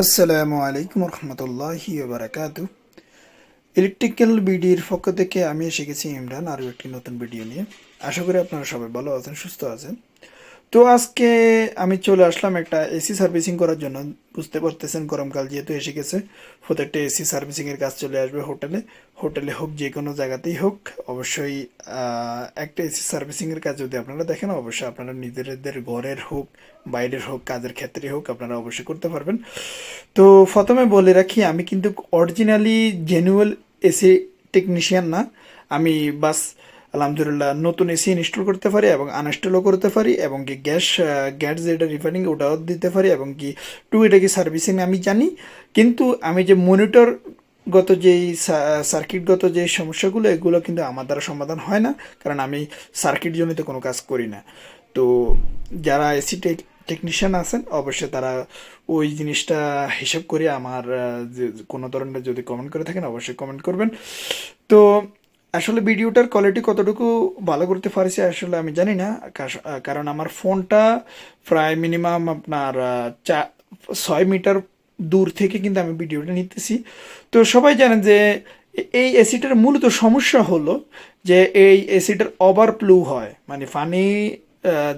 আসসালামু আলাইকুম রহমতুল্লাহি বারাকাতু ইলেকট্রিক্যাল বিডির পক্ষ থেকে আমি এসে গেছি ইমরান, আরও একটি নতুন ভিডিও নিয়ে। আশা করি আপনারা সবাই ভালো আছেন, সুস্থ আছেন। তো আজকে আমি চলে আসলাম একটা এসি সার্ভিসিং করার জন্য। বুঝতে পারতেছেন গরমকাল যেহেতু এসে গেছে। প্রত্যেকটা এসি সার্ভিসিংয়ের কাজ চলে আসবে হোটেলে। হোটেলে হোক যে কোনো জায়গাতেই হোক, অবশ্যই একটা এসি সার্ভিসিংয়ের কাজ যদি আপনারা দেখেন, অবশ্যই আপনারা নিজেদের ঘরের হোক, বাইরের হোক, কাজের ক্ষেত্রে হোক, আপনারা অবশ্যই করতে পারবেন। তো প্রথমে বলে রাখি, আমি কিন্তু অরিজিনালি জেনুয়েল এসি টেকনিশিয়ান না। আমি বাস আলহামদুলিল্লাহ, নতুন এসি ইনস্টল করতে পারি এবং আনইনস্টলও করতে পারি এবং কি গ্যাস গ্যাস যেটা রিফাইনিং ওটাও দিতে পারি এবং কি টু এটা কি সার্ভিসিং আমি জানি। কিন্তু আমি যে মনিটর গত যেই সার্কিটগত যে সমস্যাগুলো, এগুলো কিন্তু আমার দ্বারা সমাধান হয় না, কারণ আমি সার্কিট জনিত কোনো কাজ করি না। তো যারা এসি টেকনিশিয়ান আছেন, অবশ্যই তারা ওই জিনিসটা হিসাব করে আমার যে কোনো ধরনের যদি কমেন্ট করে থাকেন, অবশ্যই কমেন্ট করবেন। তো আসলে ভিডিওটার কোয়ালিটি কতটুকু ভালো করতে পারছি আসলে আমি জানি না কারণ আমার ফোনটা প্রায় মিনিমাম আপনার চা, ছয় মিটার দূর থেকে কিন্তু আমি ভিডিওটা নিতেছি। তো সবাই জানেন যে এই এসিটার মূলত সমস্যা হলো যে এই এসিটার ওভারফ্লো হয়। মানে পানি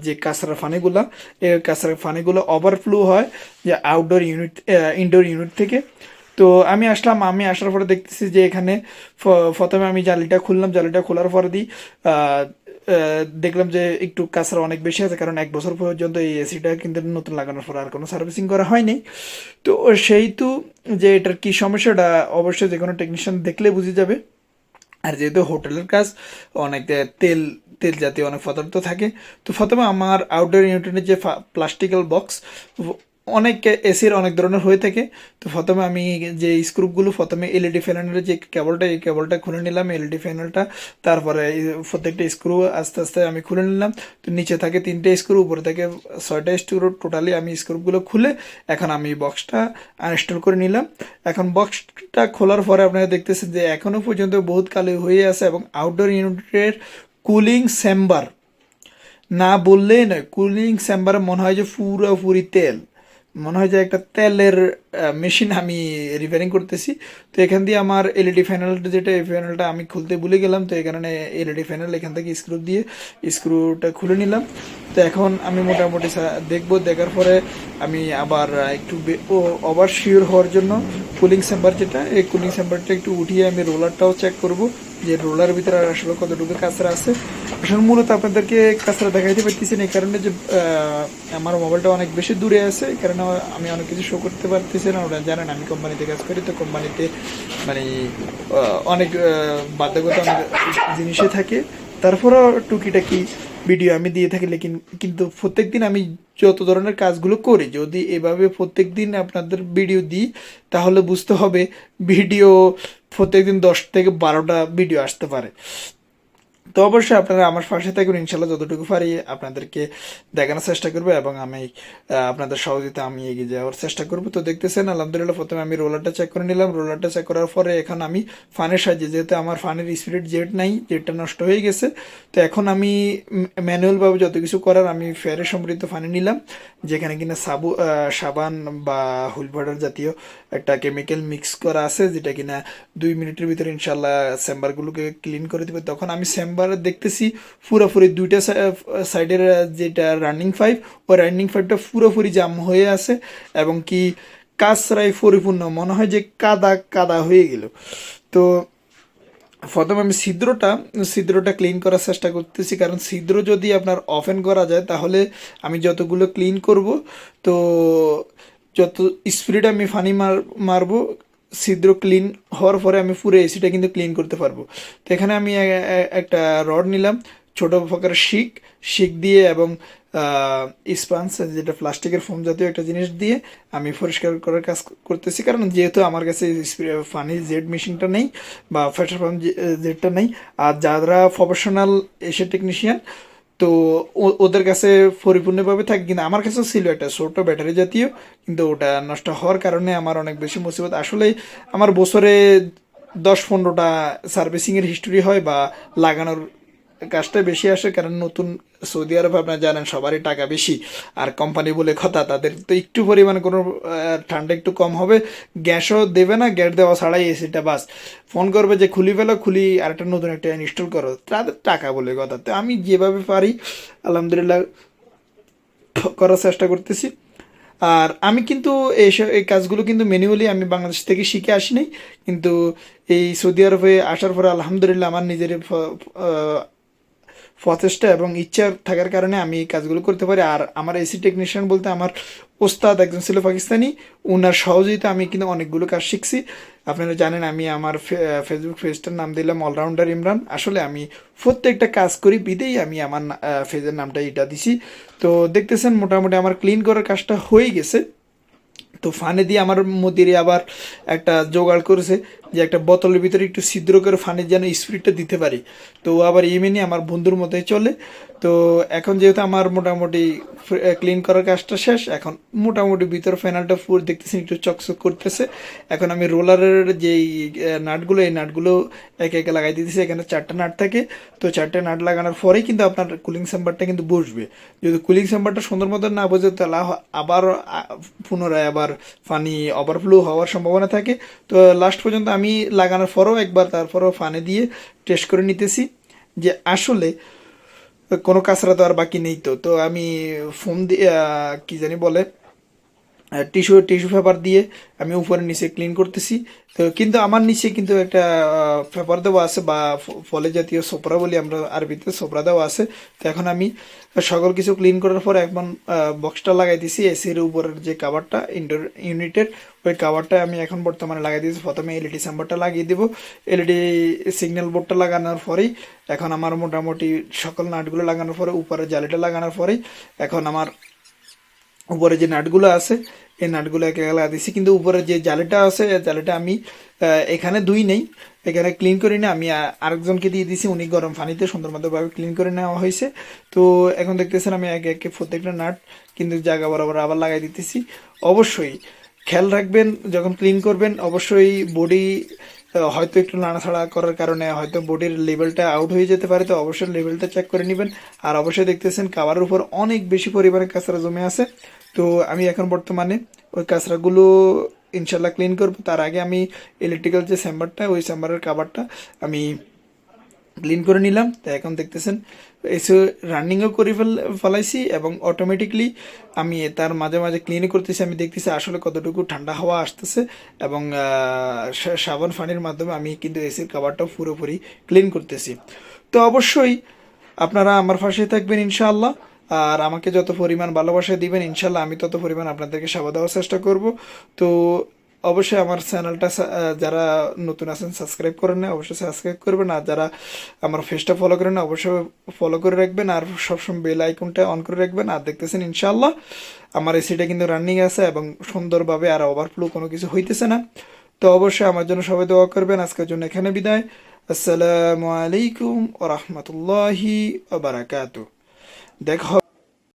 যে কাঁচরা পানিগুলা এই কাঁচরা পানিগুলো ওভারফ্লো হয় যে আউটডোর ইউনিট ইনডোর ইউনিট থেকে। তো আমি আসলাম, আমি আসার পরে দেখতেছি যে এখানে প্রথমে আমি জালিটা খুললাম, জালিটা খোলার পরে দিই দেখলাম যে একটু কাঁচরা অনেক বেশি আছে, কারণ এক বছর পর্যন্ত এই এসিটা কিন্তু নতুন লাগানোর পর আর কোনো সার্ভিসিং করা হয়নি। তো সেইটু যে এটার কি সমস্যাটা অবশ্যই যে কোনো টেকনিশিয়ান দেখলে বুঝে যাবে। আর যেহেতু হোটেলের কাজ, অনেক তেল তেল জাতীয় অনেক পদার্থ থাকে, তো প্রথমে আমার আউটডোর ইউনিটের যে প্লাস্টিক্যাল বক্স অনেক এসির অনেক ধরনের হয়ে থাকে। তো প্রথমে আমি যে স্ক্রুপগুলো প্রথমে এলইডি প্যানেলের যে কেবলটা এই কেবলটা খুলে নিলাম এলইডি ফ্যানেলটা তারপরে প্রত্যেকটা স্ক্রু আস্তে আস্তে আমি খুলে নিলাম। তো নিচে থাকে তিনটে স্ক্রু উপরে থাকে ছয়টা স্ক্রু টোটালি আমি স্ক্রুপগুলো খুলে এখন আমি বক্সটা আনইনস্টল করে নিলাম। এখন বক্সটা খোলার পরে আপনারা দেখতেছেন যে এখনও পর্যন্ত বহুত কালো হয়ে আছে এবং আউটডোর ইউনিটের কুলিং চেম্বার না বললেই নয় কুলিং চেম্বারে মনে হয় যে পুরোপুরি তেল। মনে হয় যে একটা তেলের মেশিন আমি রিপেয়ারিং করতেছি। তো এখান দিয়ে আমার এলইডি প্যানেলটা যেটা এই প্যানেলটা আমি খুলতে ভুলে গেলাম, তো এখানে এলইডি প্যানেল এখান থেকে স্ক্রু দিয়ে স্ক্রুটা খুলে নিলাম। তো এখন আমি মোটামুটি দেখব, দেখার পরে আমি আবার একটু ওভার শিওর হওয়ার জন্য কুলিং চেম্বার যেটা, এই কুলিং চেম্বারটা একটু উঠিয়ে আমি রোলারটাও চেক করব। যে রোলার ভিতরে আসলে কতটুকু কাঁচরা আছে। আসলে মূলত আপনাদেরকে কাঁচরা দেখাইতে পারতেছি না, এই কারণে যে আমার মোবাইলটা অনেক বেশি দূরে আছে, এই কারণে আমি অনেক কিছু শো করতে পারতেছি না, ওরা জানেন আমি কোম্পানিতে কাজ করি, তো কোম্পানিতে মানে অনেক বাধ্যগত অনেক জিনিসে থাকে। তারপরও টুকিটাকি ভিডিও আমি দিয়ে থাকি, লেকিন কিন্তু প্রত্যেক দিন আমি যত ধরনের কাজগুলো করি, যদি এভাবে প্রত্যেক দিন আপনাদের ভিডিও দিই, তাহলে বুঝতে হবে ভিডিও প্রত্যেক দিন দশ থেকে বারোটা ভিডিও আসতে পারে। তো অবশ্যই আপনারা আমার পাশে থাকুন, ইনশাল্লাহ যতটুকু পারি আপনাদেরকে দেখানোর চেষ্টা করব এবং আমি আপনাদের সহযোগিতা আমি এগিয়ে যাওয়ার চেষ্টা করব। তো দেখতেছেন, আলহামদুলিল্লাহ প্রথমে আমি রোলারটা চেক করে নিলাম। রোলারটা চেক করার পরে এখন আমি ফানের সাহায্যে, যেহেতু আমার ফানের স্পিড জেট নাই জেটটা নষ্ট হয়ে গেছে, তো এখন আমি ম্যানুয়ালভাবে যত কিছু করার আমি ফেয়ারে সমৃদ্ধ ফানি নিলাম, যেখানে কিনা সাবু সাবান বা হুইল পাউডার জাতীয় একটা কেমিক্যাল মিক্স করা আছে, যেটা কিনা দুই মিনিটের ভিতরে ইনশাল্লাহ চেম্বারগুলোকে ক্লিন করে দেবে। তখন আমি চেম্বারে দেখতেছি পুরোপুরি দুইটা সাইডের যেটা রানিং পাইপ ওই রানিং পাইপটা পুরোপুরি জাম হয়ে আছে এবং কি কাঁচরায় পরিপূর্ণ। মনে হয় যে কাদা কাদা হয়ে গেল। তো প্রথমে আমি ছিদ্রটা ছিদ্রটা ক্লিন করার চেষ্টা করতেছি। কারণ ছিদ্র যদি আপনার ওপেন করা যায়, তাহলে আমি যতগুলো ক্লিন করব, তো যত স্পিড আমি ফানি মার, মারবো ছিদ্র ক্লিন হওয়ার পরে আমি পুরো এসিটা কিন্তু ক্লিন করতে পারব। তো এখানে আমি একটা রড নিলাম, ছোট প্রকারের শিক শিক দিয়ে এবং স্পান্স যেটা প্লাস্টিকের ফোম জাতীয় একটা জিনিস দিয়ে আমি পরিষ্কার করার কাজ করতেছি। কারণ যেহেতু আমার কাছে ফানি জেড মেশিনটা নেই বা ফ্যাটার ফার্ম জেডটা নেই, আর যারা প্রফেশনাল এসে টেকনিশিয়ান তো ওদের কাছে পরিপূর্ণভাবে থাকে কিন্তু আমার কাছে ছিল একটা ছোট ব্যাটারি জাতীয়, কিন্তু ওটা নষ্ট হওয়ার কারণে আমার অনেক বেশি মুসিবত। আসলে আমার বছরে দশ পনেরোটা সার্ভিসিংয়ের হিস্টোরি হয় বা লাগানোর কাজটা বেশি আসে, কারণ নতুন সৌদি আরব আপনারা জানেন সবারই টাকা বেশি। আর কোম্পানি বলে কথা, তাদের তো একটু পরিমাণ কোনো ঠান্ডা একটু কম হবে। গ্যাসও দেবে না, গ্যাস দেওয়া ছাড়াই এসিটা বাস। ফোন করবে যে, খুলি ফেলো, খুলি আর একটা নতুন একটা ইনস্টল করো। তাদের টাকা বলে কথা। তো আমি যেভাবে পারি, আলহামদুলিল্লাহ, করার চেষ্টা করতেছি। আর আমি কিন্তু এই কাজগুলো কিন্তু ম্যানুয়ালি আমি বাংলাদেশ থেকে শিখে আসিনি। কিন্তু এই সৌদি আরবে আসার পরে আলহামদুলিল্লাহ, আমার নিজের প্রচেষ্টা এবং ইচ্ছা থাকার কারণে আমি এই কাজগুলো করতে পারি। আর আমার এসি টেকনিশিয়ান বলতে আমার ওস্তাদ একজন ছিল পাকিস্তানি ওনার সহযোগিতা আমি কিন্তু অনেকগুলো কাজ শিখছি। আপনারা জানেন আমি আমার ফেসবুক পেজটার নাম দিলাম অলরাউন্ডার ইমরান। আসলে আমি প্রত্যেকটা কাজ করি, বিদেই আমি আমার ফেজের নামটা এটা দিছি। তো দেখতেছেন মোটামুটি আমার ক্লিন করার কাজটা হয়ে গেছে। তো ফানে দিয়ে আমার মদিরে আবার একটা জোগাড় করেছে। যে একটা বোতলের ভিতরে একটু ছিদ্র করে ফানে যেন স্পিডটা দিতে পারি। তো আবার ইমেনি আমার বন্ধুর মতোই চলে। তো এখন যেহেতু আমার মোটামুটি ক্লিন করার কাজটা শেষ, এখন মোটামুটি ভিতর ফ্যানালটা পুরো দেখতেছেন, একটু চকচক করতেছে। এখন আমি রোলারের যেই নাটগুলো, এই নাটগুলো একে একে লাগাই দিতেছি। এখানে চারটা নাট থাকে। তো চারটে নাট লাগানোর পরেই কিন্তু আপনার কুলিং চেম্বারটা কিন্তু বসবে। যদি কুলিং চেম্বারটা সুন্দর মতো না বোঝে, তাহলে আবার পুনরায় আবার পানি ওভারফ্লো হওয়ার সম্ভাবনা থাকে। তো লাস্ট পর্যন্ত আমি লাগানোর পরেও একবার তারপরেও ফানে দিয়ে টেস্ট করে নিতেছি যে আসলে, কোনো কাঁচরা তো আর বাকি নেই তো। তো আমি ফোন দিয়ে কি জানি বলে টিস্যু টিস্যু পেপার দিয়ে আমি উপরে নিচে ক্লিন করতেছি। তো কিন্তু আমার নিচে কিন্তু একটা পেপার দেওয়া আছে বা ফলে জাতীয় সোপরা বলি আমরা আরবিতে সোপরা দেওয়া আছে। তো এখন আমি সকল কিছু ক্লিন করার পর এখন বক্সটা লাগাই দিছি এসির উপরের যে কাভারটা ইনডোর ইউনিটের ওই কাভারটা আমি এখন বর্তমানে লাগাই দিয়েছি। প্রথমে এলইডি সাম্বারটা লাগিয়ে দিব। এলইডি সিগন্যাল বোর্ডটা লাগানোর পরেই, এখন আমার মোটামুটি সকল নাটগুলো লাগানোর পরে, উপরে জালিটা লাগানোর পরেই, এখন আমার উপরে যে নাটগুলো আছে, এই নাটগুলো একে লাগা দিছি। কিন্তু উপরে যে জালেটা আছে জালেটা আমি এখানে দুই নেই। এখানে ক্লিন করি না। আমি আরেকজনকে দিয়ে দিছি। উনি গরম পানিতে সুন্দর মতোভাবে ক্লিন করে নেওয়া হয়েছে। তো এখন দেখতেছেন আমি একে একে প্রত্যেকটা নাট কিন্তু জায়গা বরাবর আবার লাগাই দিতেছি। অবশ্যই খেয়াল রাখবেন, যখন ক্লিন করবেন, অবশ্যই বডি হয়তো একটু নাড়াছাড়া করার কারণে হয়তো বডির লেভেলটা আউট হয়ে যেতে পারে, তো অবশ্যই লেভেলটা চেক করে নেবেন। আর অবশ্যই দেখতেছেন কাবারের উপর অনেক বেশি পরিমাণে কাঁচরা জমে আছে। তো আমি এখন বর্তমানে ওই কাঁচরাগুলো ইনশাল্লাহ ক্লিন করব। তার আগে আমি ইলেকট্রিক্যাল যে চেম্বারটা ওই চেম্বারের কাবারটা আমি ক্লিন করে নিলাম। তো এখন দেখতেছেন এসে রানিংও করে ফেল, ফেলাইছি এবং অটোমেটিকলি আমি তার মাঝে মাঝে ক্লিন করতেছি। আমি দেখতেছি আসলে কতটুকু ঠান্ডা হাওয়া আসতেছে এবং সাবান ফানির মাধ্যমে আমি কিন্তু এসির কাভারটা পুরোপুরি ক্লিন করতেছি। তো অবশ্যই আপনারা আমার পাশে থাকবেন ইনশাআল্লাহ। আর আমাকে যত পরিমাণ ভালোবাসা দিবেন ইনশাল্লাহ আমি তত পরিমাণ আপনাদেরকে সেবা দেওয়ার চেষ্টা করব। তো অবশ্যই আমার চ্যানেলটা যারা নতুন আছেন সাবস্ক্রাইব করেন না, অবশ্যই সাবস্ক্রাইব করবেন। আর যারা আমার ফেসটা ফলো করেন অবশ্যই ফলো করে রাখবেন। আর সবসময় বেল আইকনটা অন করে রাখবেন। আর দেখতেছেন ইনশাল্লাহ আমার এসিটা কিন্তু রানিং আছে এবং সুন্দরভাবে আর ওভারফ্লো কোনো কিছু হইতেছে না। তো অবশ্যই আমার জন্য সবাই দোয়া করবেন। আজকের জন্য এখানে বিদায়। আসসালামু আলাইকুম ও রহমতুল্লাহি বারাকাতু দেখা